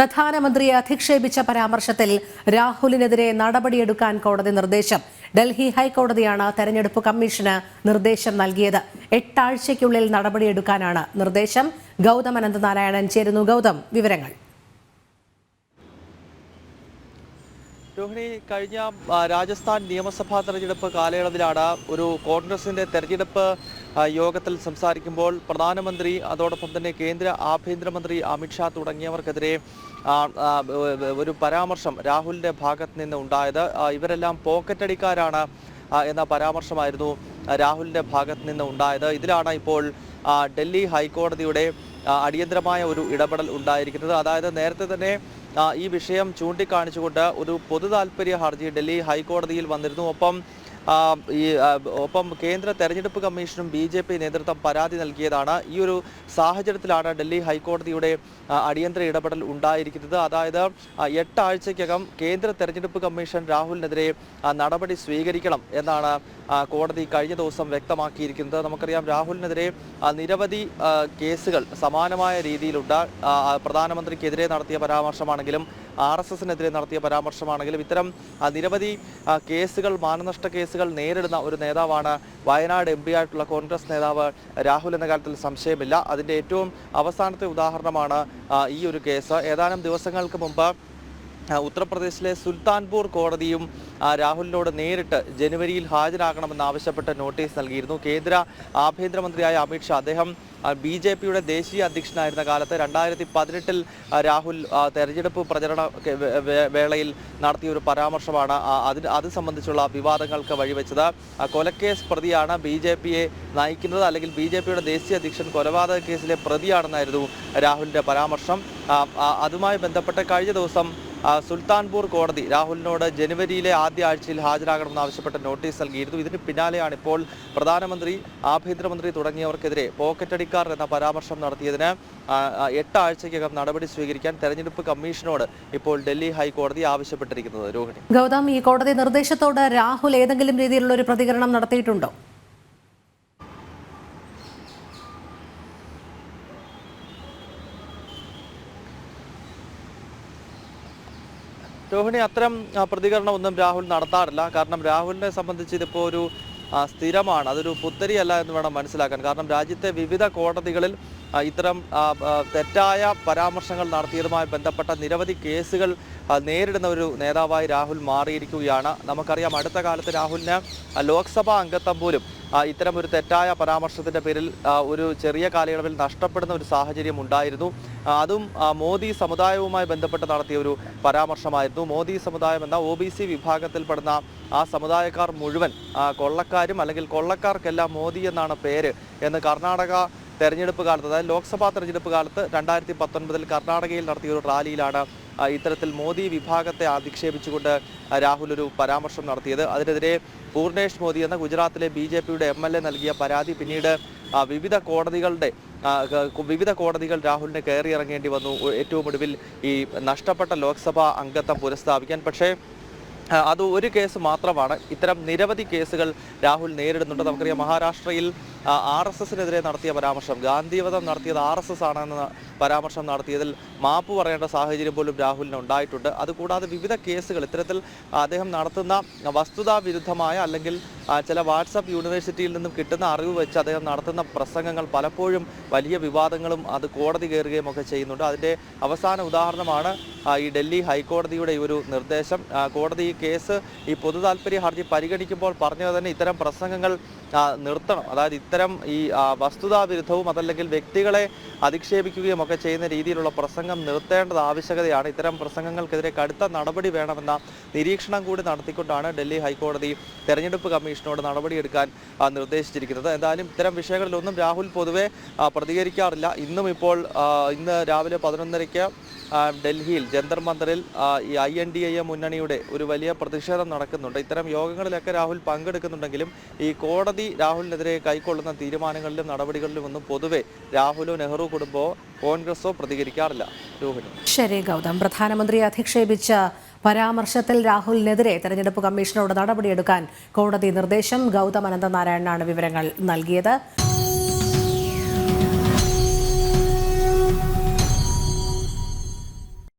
പ്രധാനമന്ത്രിയെ അധിക്ഷേപിച്ച പരാമർശത്തിൽ രാഹുലിനെതിരെ നടപടിയെടുക്കാൻ കോടതി നിർദ്ദേശം. ഡൽഹി ഹൈക്കോടതിയാണ് തെരഞ്ഞെടുപ്പ് കമ്മീഷന് നിർദ്ദേശം നൽകിയത്. എട്ടാഴ്ചയ്ക്കുള്ളിൽ നടപടിയെടുക്കാനാണ് നിർദ്ദേശം. ഗൗതം അനന്തനാരായണൻ ചേരുന്നു. ഗൗതം വിവരങ്ങൾ. രോഹിണി കഴിഞ്ഞ രാജസ്ഥാൻ നിയമസഭാ തെരഞ്ഞെടുപ്പ് കാലയളവിലാണ് ഒരു കോൺഗ്രസിന്റെ തെരഞ്ഞെടുപ്പ് യോഗത്തിൽ സംസാരിക്കുമ്പോൾ പ്രധാനമന്ത്രി അതോടൊപ്പം തന്നെ കേന്ദ്ര ആഭ്യന്തരമന്ത്രി അമിത്ഷാ തുടങ്ങിയവർക്കെതിരെ ഒരു പരാമർശം രാഹുലിന്റെ ഭാഗത്ത് നിന്ന് ഉണ്ടായത്. ഇവരെല്ലാം പോക്കറ്റടിക്കാരാണ് എന്ന പരാമർശമായിരുന്നു രാഹുലിന്റെ ഭാഗത്ത് നിന്ന് ഉണ്ടായത്. ഇതിലാണ് ഇപ്പോൾ ഡൽഹി ഹൈക്കോടതിയുടെ അടിയന്തരമായ ഒരു ഇടപെടൽ ഉണ്ടായിരിക്കുന്നത്. അതായത് നേരത്തെ തന്നെ ഈ വിഷയം ചൂണ്ടിക്കാണിച്ചുകൊണ്ട് ഒരു പൊതു താല്പര്യ ഹർജി ഡൽഹി ഹൈക്കോടതിയിൽ വന്നിരുന്നു. ഒപ്പം ഈ ഒപ്പം കേന്ദ്ര തെരഞ്ഞെടുപ്പ് കമ്മീഷനും ബി ജെ പി നേതൃത്വം പരാതി നൽകിയതാണ്. ഈ ഒരു സാഹചര്യത്തിലാണ് ഡൽഹി ഹൈക്കോടതിയുടെ അടിയന്തര ഇടപെടൽ ഉണ്ടായിരിക്കുന്നത്. അതായത് എട്ടാഴ്ചയ്ക്കകം കേന്ദ്ര തെരഞ്ഞെടുപ്പ് കമ്മീഷൻ രാഹുലിനെതിരെ നടപടി സ്വീകരിക്കണം എന്നാണ് കോടതി കഴിഞ്ഞ ദിവസം വ്യക്തമാക്കിയിരിക്കുന്നത്. നമുക്കറിയാം രാഹുലിനെതിരെ നിരവധി കേസുകൾ സമാനമായ രീതിയിലുണ്ട്. പ്രധാനമന്ത്രിക്കെതിരെ നടത്തിയ പരാമർശമാണെങ്കിലും ആർ എസ് എസിനെതിരെ നടത്തിയ പരാമർശമാണെങ്കിലും ഇത്തരം നിരവധി കേസുകൾ മാനനഷ്ട കേസുകൾ നേരിടുന്ന ഒരു നേതാവാണ് വയനാട് എം ആയിട്ടുള്ള കോൺഗ്രസ് നേതാവ് രാഹുൽ എന്ന കാര്യത്തിൽ സംശയമില്ല. അതിന്റെ ഏറ്റവും അവസാനത്തെ ഉദാഹരണമാണ് ഈ ഒരു കേസ്. ഏതാനും ദിവസങ്ങൾക്ക് മുമ്പ് ഉത്തർപ്രദേശിലെ സുൽത്താൻപൂർ കോടതിയും രാഹുലിനോട് നേരിട്ട് ജനുവരിയിൽ ഹാജരാകണമെന്ന് ആവശ്യപ്പെട്ട് നോട്ടീസ് നൽകിയിരുന്നു. കേന്ദ്ര ആഭ്യന്തരമന്ത്രിയായ അമിത്ഷാ അദ്ദേഹം ബി ജെ പിയുടെ ദേശീയ അധ്യക്ഷനായിരുന്ന കാലത്ത് രണ്ടായിരത്തി പതിനെട്ടിൽ രാഹുൽ തെരഞ്ഞെടുപ്പ് പ്രചരണ വേളയിൽ നടത്തിയ ഒരു പരാമർശമാണ് അതിന് അത് സംബന്ധിച്ചുള്ള വിവാദങ്ങൾക്ക് വഴിവെച്ചത്. കൊലക്കേസ് പ്രതിയാണ് ബി ജെ പിയെ നയിക്കുന്നത് അല്ലെങ്കിൽ ബി ജെ പിയുടെ ദേശീയ അധ്യക്ഷൻ കൊലപാതക കേസിലെ പ്രതിയാണെന്നായിരുന്നു രാഹുലിന്റെ പരാമർശം. അതുമായി ബന്ധപ്പെട്ട് കഴിഞ്ഞ ദിവസം സുൽത്താൻപൂർ കോടതി രാഹുലിനോട് ജനുവരിയിലെ ആദ്യ ആഴ്ചയിൽ ഹാജരാകണമെന്ന് ആവശ്യപ്പെട്ട് നോട്ടീസ് നൽകിയിരുന്നു. ഇതിന് പിന്നാലെയാണ് ഇപ്പോൾ പ്രധാനമന്ത്രി ആഭ്യന്തരമന്ത്രി തുടങ്ങിയവർക്കെതിരെ പോക്കറ്റടിക്കാർ എന്ന പരാമർശം നടത്തിയതിന് ആഴ്ചയ്ക്കകം നടപടി സ്വീകരിക്കാൻ തെരഞ്ഞെടുപ്പ് കമ്മീഷനോട് ഇപ്പോൾ ഡൽഹി ഹൈക്കോടതി ആവശ്യപ്പെട്ടിരിക്കുന്നത്. രോഹിണി. ഗൗതം ഈ കോടതി നിർദ്ദേശത്തോട് രാഹുൽ ഏതെങ്കിലും രീതിയിലുള്ള ഒരു പ്രതികരണം നടത്തിയിട്ടുണ്ടോ? രോഹിണി അത്തരം പ്രതികരണം ഒന്നും രാഹുൽ നടത്താറില്ല. കാരണം രാഹുലിനെ സംബന്ധിച്ച് ഇതിപ്പോൾ ഒരു സ്ഥിരമാണ്. അതൊരു പുത്തരിയല്ല എന്ന് വേണം മനസ്സിലാക്കാൻ. കാരണം രാജ്യത്തെ വിവിധ കോടതികളിൽ ഇത്തരം തെറ്റായ പരാമർശങ്ങൾ നടത്തിയതുമായി ബന്ധപ്പെട്ട നിരവധി കേസുകൾ നേരിടുന്ന ഒരു നേതാവായി രാഹുൽ മാറിയിരിക്കുകയാണ്. നമുക്കറിയാം അടുത്ത കാലത്ത് രാഹുലിന് ലോക്സഭാ അംഗത്വം പോലും ഇത്തരം ഒരു തെറ്റായ പരാമർശത്തിന്റെ പേരിൽ ഒരു ചെറിയ കാലയളവിൽ നഷ്ടപ്പെടുന്ന ഒരു സാഹചര്യം ഉണ്ടായിരുന്നു. അതും മോദി സമുദായവുമായി ബന്ധപ്പെട്ട് നടത്തിയ ഒരു പരാമർശമായിരുന്നു. മോദി സമുദായം എന്ന ഒ ബി സി വിഭാഗത്തിൽപ്പെടുന്ന ആ സമുദായക്കാർ മുഴുവൻ കൊള്ളക്കാരും അല്ലെങ്കിൽ കൊള്ളക്കാർക്കെല്ലാം മോദി എന്നാണ് പേര് എന്ന് കർണാടക തെരഞ്ഞെടുപ്പ് കാലത്ത് അതായത് ലോക്സഭാ തെരഞ്ഞെടുപ്പ് കാലത്ത് രണ്ടായിരത്തി പത്തൊൻപതിൽ കർണാടകയിൽ നടത്തിയ ഒരു റാലിയിലാണ് ഇത്തരത്തിൽ മോദി വിഭാഗത്തെ അധിക്ഷേപിച്ചുകൊണ്ട് രാഹുൽ ഒരു പരാമർശം നടത്തിയത്. അതിനെതിരെ പൂർണേഷ് മോദി എന്ന ഗുജറാത്തിലെ ബി ജെ പിയുടെ എം എൽ എ നൽകിയ പരാതി പിന്നീട് വിവിധ കോടതികളുടെ വിവിധ കോടതികൾ രാഹുലിന് കയറിയിറങ്ങേണ്ടി വന്നു. ഏറ്റവും ഒടുവിൽ ഈ നഷ്ടപ്പെട്ട ലോക്സഭാ അംഗത്വം പുനഃസ്ഥാപിക്കാൻ. പക്ഷേ അത് ഒരു കേസ് മാത്രമാണ്. ഇത്തരം നിരവധി കേസുകൾ രാഹുൽ നേരിടുന്നുണ്ട്. നമുക്കറിയാം മഹാരാഷ്ട്രയിൽ ആർ എസ് എസിനെതിരെ നടത്തിയ പരാമർശം ഗാന്ധിവധം നടത്തിയത് ആർ എസ് എസ് ആണെന്ന പരാമർശം നടത്തിയതിൽ മാപ്പ് പറയേണ്ട സാഹചര്യം പോലും രാഹുലിന് ഉണ്ടായിട്ടുണ്ട്. അതുകൂടാതെ വിവിധ കേസുകൾ ഇത്തരത്തിൽ അദ്ദേഹം നടത്തുന്ന വസ്തുതാ വിരുദ്ധമായ അല്ലെങ്കിൽ ചില വാട്സപ്പ് യൂണിവേഴ്സിറ്റിയിൽ നിന്നും കിട്ടുന്ന അറിവ് വെച്ച് അദ്ദേഹം നടത്തുന്ന പ്രസംഗങ്ങൾ പലപ്പോഴും വലിയ വിവാദങ്ങളും അത് കോടതി കയറുകയും ഒക്കെ ചെയ്യുന്നുണ്ട്. അതിന്റെ അവസാന ഉദാഹരണമാണ് ഈ ഡൽഹി ഹൈക്കോടതിയുടെ ഒരു നിർദ്ദേശം. കോടതി കേസ് ഈ പൊതു താല്പര്യ ഹർജി പരിഗണിക്കുമ്പോൾ പറഞ്ഞത് തന്നെ ഇത്തരം പ്രസംഗങ്ങൾ നിർത്തണം. അതായത് ഇത്തരം ഈ വസ്തുതാവിരുദ്ധവും വസ്തുതാ വിരുദ്ധവും അതല്ലെങ്കിൽ വ്യക്തികളെ അധിക്ഷേപിക്കുകയും ഒക്കെ ചെയ്യുന്ന രീതിയിലുള്ള പ്രസംഗം നിർത്തേണ്ടത് ആവശ്യകതയാണ്. ഇത്തരം പ്രസംഗങ്ങൾക്കെതിരെ കടുത്ത നടപടി വേണമെന്ന നിരീക്ഷണം കൂടി നടത്തിക്കൊണ്ടാണ് ഡൽഹി ഹൈക്കോടതി തെരഞ്ഞെടുപ്പ് കമ്മീഷനോട് നടപടിയെടുക്കാൻ നിർദ്ദേശിച്ചിരിക്കുന്നത്. എന്തായാലും ഇത്തരം വിഷയങ്ങളിലൊന്നും രാഹുൽ പൊതുവെ പ്രതികരിക്കാറില്ല. ഇന്നും ഇപ്പോൾ ഇന്ന് രാവിലെ പതിനൊന്നരയ്ക്ക് ഡൽഹിയിൽ ജന്തർ മന്ദറിൽ ഈ ഐ എൻ ഡി എ മുന്നണിയുടെ ഒരു വലിയ പ്രതിഷേധം നടക്കുന്നുണ്ട്. ഇത്തരം യോഗങ്ങളിലൊക്കെ രാഹുൽ പങ്കെടുക്കുന്നുണ്ടെങ്കിലും ഈ കോടതി രാഹുലിനെതിരെ കൈക്കൊള്ളുന്ന തീരുമാനങ്ങളിലും നടപടികളിലും ഒന്നും പൊതുവെ രാഹുലോ നെഹ്റു കുടുംബമോ കോൺഗ്രസോ പ്രതികരിക്കാറില്ല. രോഹിണി. ശരി ഗൗതം. പ്രധാനമന്ത്രിയെ അധിക്ഷേപിച്ച പരാമർശത്തിൽ രാഹുലിനെതിരെ തെരഞ്ഞെടുപ്പ് കമ്മീഷനോട് നടപടിയെടുക്കാൻ കോടതി നിർദ്ദേശം. ഗൗതം അനന്തനാരായണനാണ് വിവരങ്ങൾ നൽകിയത്.